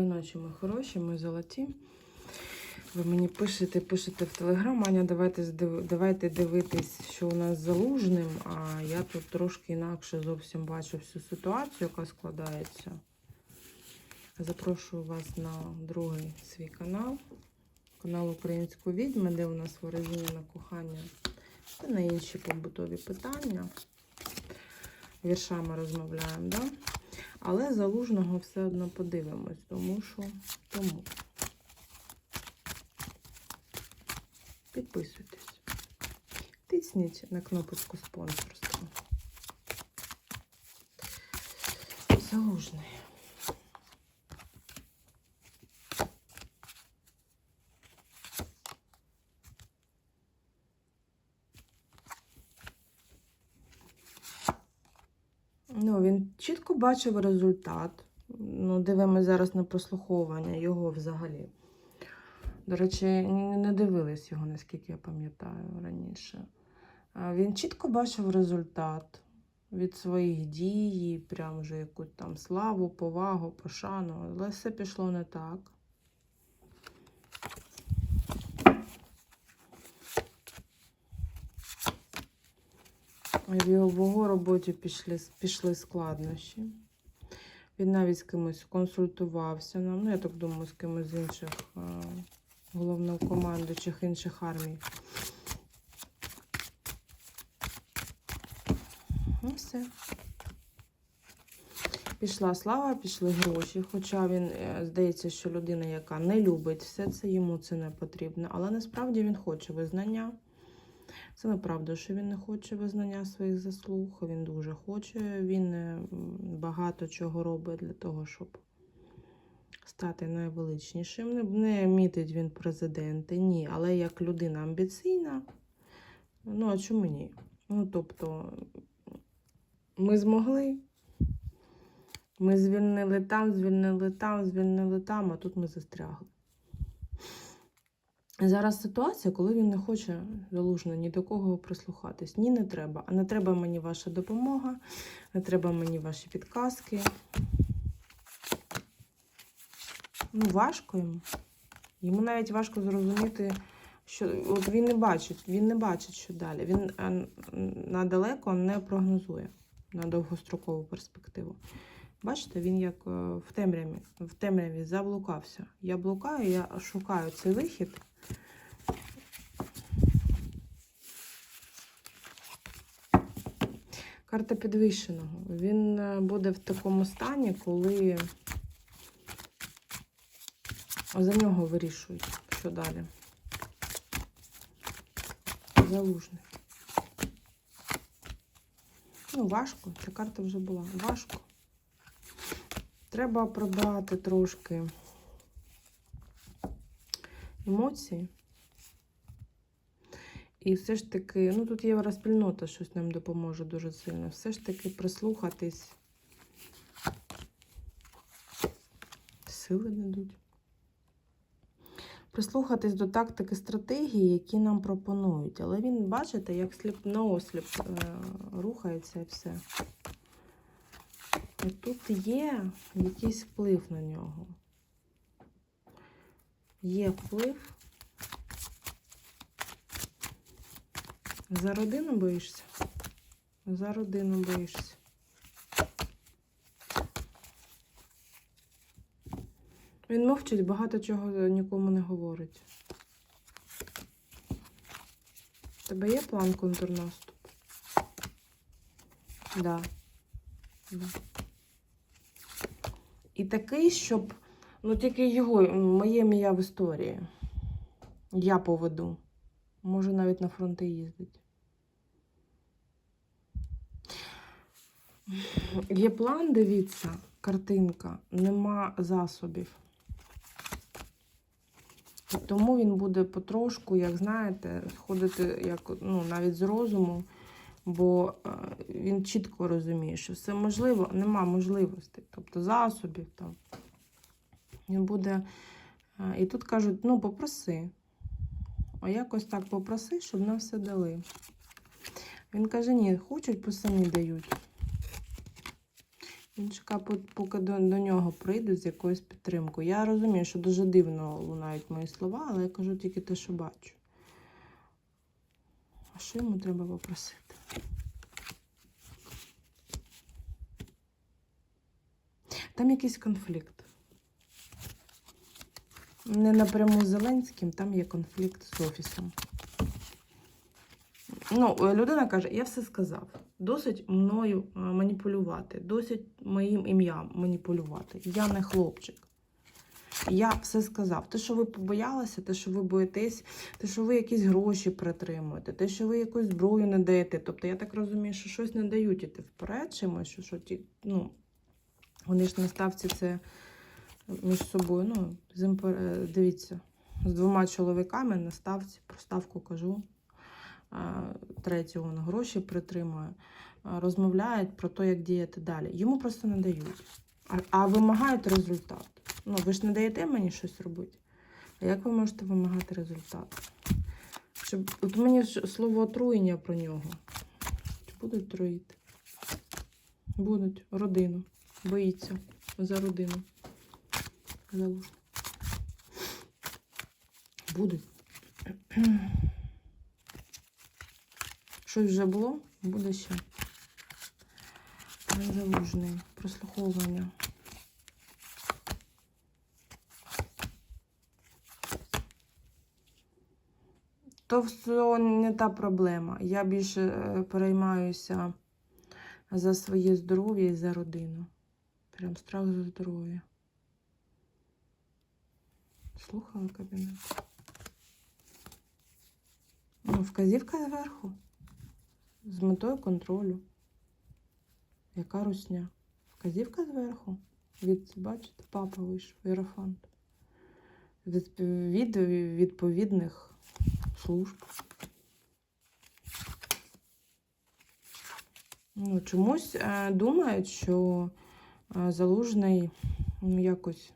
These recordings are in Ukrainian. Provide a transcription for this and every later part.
Ночі, ми хороші, ми золоті. Ви мені пишете, пишете в телеграм, Аня, давайте, давайте дивитись, що у нас залужним. А я тут трошки інакше зовсім бачу всю ситуацію, яка складається. Запрошую вас на другий свій канал, канал Української відьми, де у нас ворожіння на кохання та на інші побутові питання. Віршами розмовляємо, да? Але залужного все одно подивимось, тому що тому. Підписуйтесь. Тисніть на кнопочку спонсорства. Залужний. Ну, він чітко бачив результат. Ну, дивимося зараз на прослуховування його взагалі. До речі, не дивились його, наскільки я пам'ятаю раніше. Він чітко бачив результат від своїх дій, прям вже якусь там славу, повагу, пошану, але все пішло не так. В його, роботі пішли, пішли складнощі. Він навіть з кимось консультувався. нам, Ну, я так думаю, з кимось з інших е, головнокомандуючих інших армій. Ну, все. Пішла слава, пішли гроші. Хоча він е, здається, що людина, яка не любить все це, йому це не потрібно. Але насправді він хоче визнання. Це неправда, що він не хоче визнання своїх заслуг. Він дуже хоче. Він е, багато чого робить для того, щоб стати найвеличнішим. Не, мітить він президенти, ні. Але як людина амбіційна, ну а чому ні? Ну, тобто, ми змогли. Ми звільнили там, звільнили там, звільнили там, а тут ми застрягли. Зараз ситуація, коли він не хоче залужно ні до кого прислухатись. Ні, не треба. А не треба мені ваша допомога, не треба мені ваші підказки. Ну, важко йому. Йому навіть важко зрозуміти, що от він не бачить, він не бачить, що далі. Він е, надалеко не прогнозує на довгострокову перспективу. Бачите, він як е, в темряві, в темряві заблукався. Я блукаю, я шукаю цей вихід. Карта підвищеного. Він е, буде в такому стані, коли за нього вирішують, що далі. Залужний. Ну, важко. Ця карта вже була. Важко. Треба продати трошки емоції. І все ж таки, ну тут євроспільнота щось нам допоможе дуже сильно. Все ж таки прислухатись. Сили не йдуть. Прислухатись до тактики стратегії, які нам пропонують. Але він, бачите, як сліп на осліп е, рухається і все. І тут є якийсь вплив на нього. Є вплив. За родину боїшся? За родину боїшся. Він мовчить, багато чого нікому не говорить. У тебе є план контрнаступу? Да. да. І такий, щоб, ну тільки його, моє ім'я в історії. Я поведу. Може навіть на фронти їздить. Є план, дивіться, картинка, нема засобів. Тому він буде потрошку, як знаєте, сходити як, ну, навіть з розуму, бо е, він чітко розуміє, що все можливо, нема можливостей, тобто засобів там. Він буде. е, І тут кажуть, ну, попроси. А якось так попроси, щоб нам все дали. Він каже, ні, хочуть, бо самі дають. Він чекає, поки до, до нього прийдуть з якоюсь підтримкою. Я розумію, що дуже дивно лунають мої слова, але я кажу тільки те, що бачу. А що йому треба попросити? Там якийсь конфлікт. Не напряму з Зеленським, там є конфлікт з офісом. Ну, е, людина каже, я все сказав. Досить мною е, маніпулювати, досить моїм ім'ям маніпулювати. Я не хлопчик. Я все сказав. Те, що ви побоялися, те, що ви боїтесь, те, що ви якісь гроші притримуєте, те, що ви якусь зброю не даєте. Тобто, я так розумію, що щось не дають іти вперед чимось, що, що ті, ну, вони ж на ставці це між собою. Ну, з е, дивіться, з двома чоловіками на ставці, про ставку кажу. А, Третього на гроші притримує, розмовляють про те, як діяти далі. Йому просто не дають. А, а вимагають результат. Ну, ви ж не даєте мені щось робити. А як ви можете вимагати результат? Щоб... От мені слово отруєння про нього. Чи будуть троїти? Будуть. Родину. Боїться за родину. Залужно. Будуть. Щось вже було, буде ще. Пан Залужний. Прослуховування. То все не та проблема. Я більше е, переймаюся за своє здоров'я і за родину. Прям страх за здоров'я. Слухала кабінет. Ну, вказівка зверху. З метою контролю. Яка русня? Вказівка зверху. Від, бачите, папа вийшов, Єрофант. Від, від відповідних служб. Ну, чомусь е, думають, що е, залужний ну, якось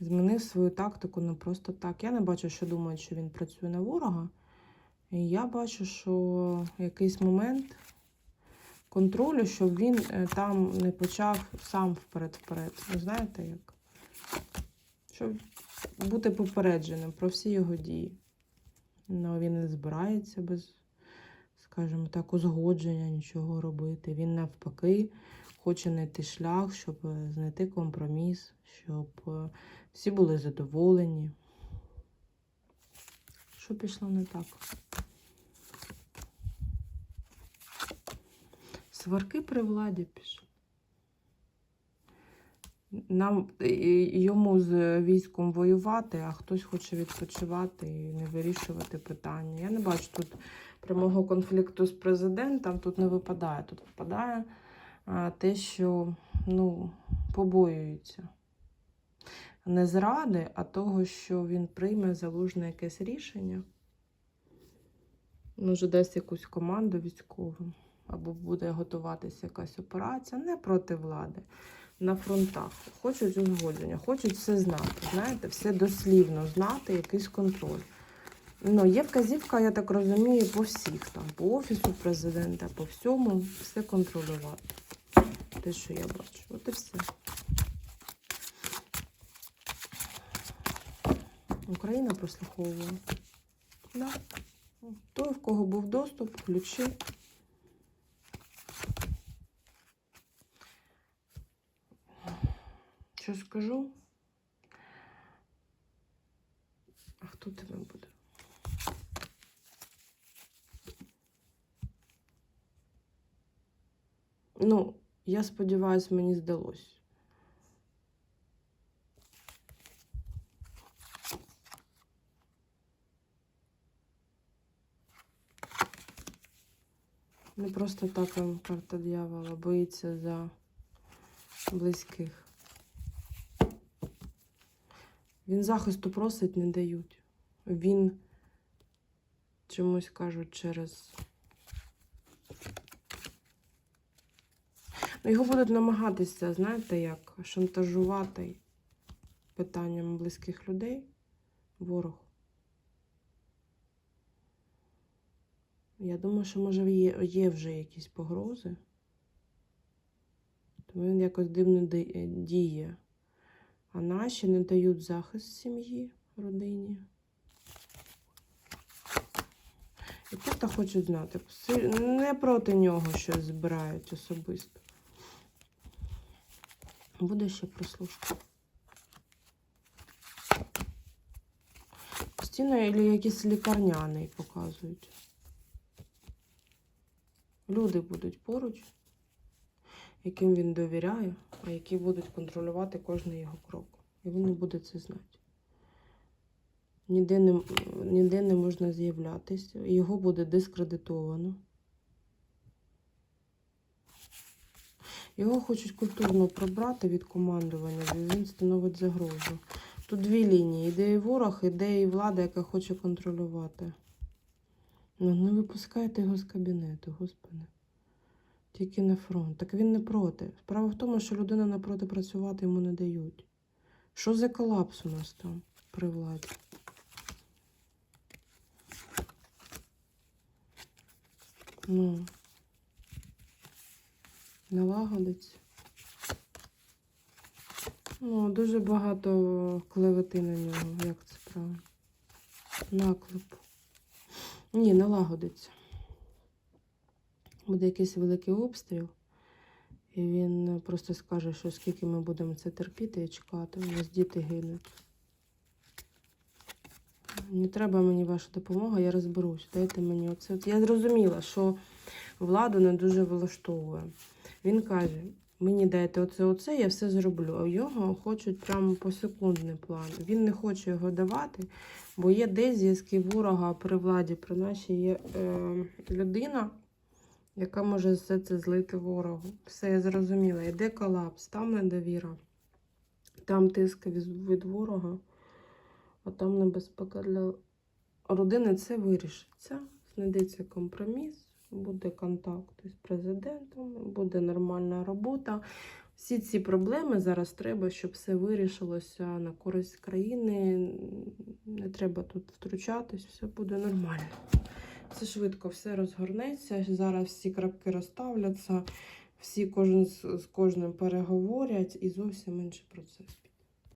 змінив свою тактику не просто так. Я не бачу, що думають, що він працює на ворога. І я бачу, що якийсь момент контролю, щоб він е, там не почав сам вперед-вперед. Ви знаєте як? Щоб бути попередженим про всі його дії. Ну, він не збирається без, скажімо так, узгодження нічого робити. Він навпаки хоче знайти шлях, щоб е, знайти компроміс, щоб е, всі були задоволені. Що пішло не так? Сварки при владі пішли. Нам йому з військом воювати, а хтось хоче відпочивати і не вирішувати питання. Я не бачу тут прямого конфлікту з президентом, тут не випадає. Тут випадає те, що ну, побоюються. Не зради, а того, що він прийме залужне якесь рішення. Може, дасть якусь команду військовим, або буде готуватися якась операція не проти влади на фронтах. Хочуть узгодження, хочуть все знати. Знаєте, все дослівно знати, якийсь контроль. Ну, є вказівка, я так розумію, по всіх там, по офісу президента, по всьому, все контролювати. Те, що я бачу. От і все. Україна прослуховує. Да. Той, в кого був доступ, ключі. Що скажу? А хто тебе буде? Ну, я сподіваюся, мені здалось. Не просто так вам карта дьявола, боїться за близьких. Він захисту просить, не дають. Він чомусь кажуть через. Ну, його будуть намагатися, знаєте, як шантажувати питанням близьких людей. Ворог. Я думаю, що може є, є вже якісь погрози. тому Він якось дивно е, діє. А наші не дають захист сім'ї, родині. І тут хочуть знати. Не проти нього щось збирають особисто. Буде ще прослушка. Постійно якийсь лікарняний показують. Люди будуть поруч, яким він довіряє, а які будуть контролювати кожний його крок. І він не буде це знати. Ніде не, ніде не можна з'являтися, його буде дискредитовано. Його хочуть культурно прибрати від командування, бо він становить загрозу. Тут дві лінії: іде і ворог, іде і влада, яка хоче контролювати. Ну, не випускайте його з кабінету, господи. Тільки на фронт. Так він не проти. Справа в тому, що людина напроти працювати йому не дають. Що за колапс у нас там при владі? Ну, налагодиться. Ну, дуже багато клевети на нього, як це правильно. Наклеп. Ні, налагодиться. Буде якийсь великий обстріл, і він просто скаже, що скільки ми будемо це терпіти і чекати. У нас діти гинуть. Не треба мені ваша допомога, я розберусь. Дайте мені оце. От я зрозуміла, що владу не дуже влаштовує. Він каже: мені дайте оце, оце, я все зроблю. А його хочуть прямо по секундний план. Він не хоче його давати, бо є десь зв'язки ворога при владі, при нашій є е, людина, яка може все це злити ворогу. Все я зрозуміла. Йде колапс, там недовіра, там тиск від ворога, а там небезпека для родини. Це вирішиться. Знайдеться компроміс, буде контакт із президентом, буде нормальна робота. Всі ці проблеми зараз треба, щоб все вирішилося на користь країни. Не треба тут втручатись, все буде нормально. Все швидко, все розгорнеться. Зараз всі крапки розставляться, всі кожен з кожним переговорять і зовсім інший процес.